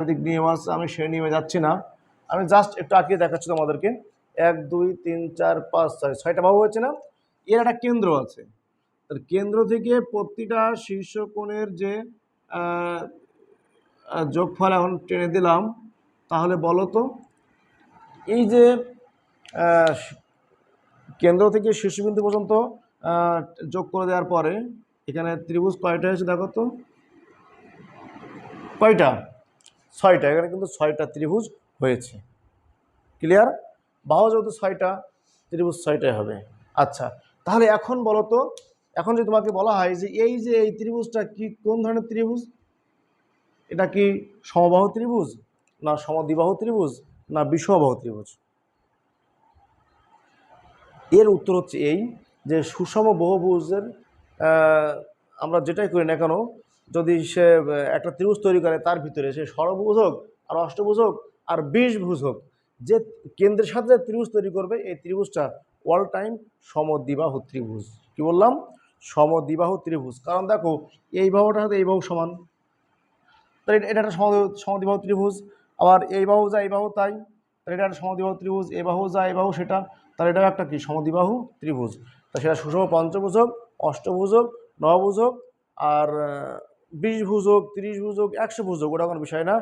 দিক নিয়ম আছে আমি সেই নিয়মে যাচ্ছি না। আমি জাস্ট একটু আঁকিয়ে দেখাচ্ছি তোমাদেরকে। এক, দুই, তিন, চার, পাঁচ, ছয়। ছয়টা বাহু হয়েছে না? এর একটা কেন্দ্র আছে। তার কেন্দ্র থেকে প্রতিটা শীর্ষকোণের যে যোগফল এখন টেনে দিলাম, তাহলে বলো তো, এই যে কেন্দ্র থেকে শীর্ষবিন্দু পর্যন্ত যোগ করে দেওয়ার পরে, এখানে ত্রিভুজ কয়টা হয়েছে দেখো তো? কয়টা? ছয়টা, এখানে কিন্তু ছয়টা ত্রিভুজ হয়েছে। ক্লিয়ার বাহু যেহেতু ছয়টা, ত্রিভুজ ছয়টাই হবে। আচ্ছা তাহলে এখন বলো তো, এখন যদি তোমাকে বলা হয় যে এই যে এই ত্রিভুজটা কি, কোন ধরনের ত্রিভুজ? এটা কি সমবাহু ত্রিভুজ, না সমদ্বিবাহু ত্রিভুজ, না বিষমবাহু ত্রিভুজ? এর উত্তর হচ্ছে এই যে সুষম বহুভুজের আমরা যেটাই করি না কেন যদি সে একটা ত্রিভুজ তৈরি করে, তার ভিতরে সে ষড়ভুজ হোক, আর অষ্টভুজ হোক, আর বিশ ভুজ হোক, যে কেন্দ্রের সাথে যে ত্রিভুজ তৈরি করবে, এই ত্রিভুজটা অল টাইম সমদ্বিবাহু ত্রিভুজ। কি বললাম? সমদ্বিবাহু ত্রিভুজ। কারণ দেখো, এই বাহুটার সাথে এই বাহু সমান। তাহলে এটা একটা সম- সমদ্বিবাহু ত্রিভুজ। আবার এই বাহু যা এই বাহু তাই। তাহলে এটা একটা সমদ্বিবাহু ত্রিভুজ, এই বাহু যা এই বাহু সেটা। তাহলে এটাও একটা কি? সমদ্বিবাহু ত্রিভুজ। তা সেটা সুষম পঞ্চভুজ হোক, অষ্টভুজ হোক নবভুজ হোক, আর বিশ ভুজক ত্রিশ তিরিশ ভুজ একশো ভুজক ওটা কোনো বিষয় না।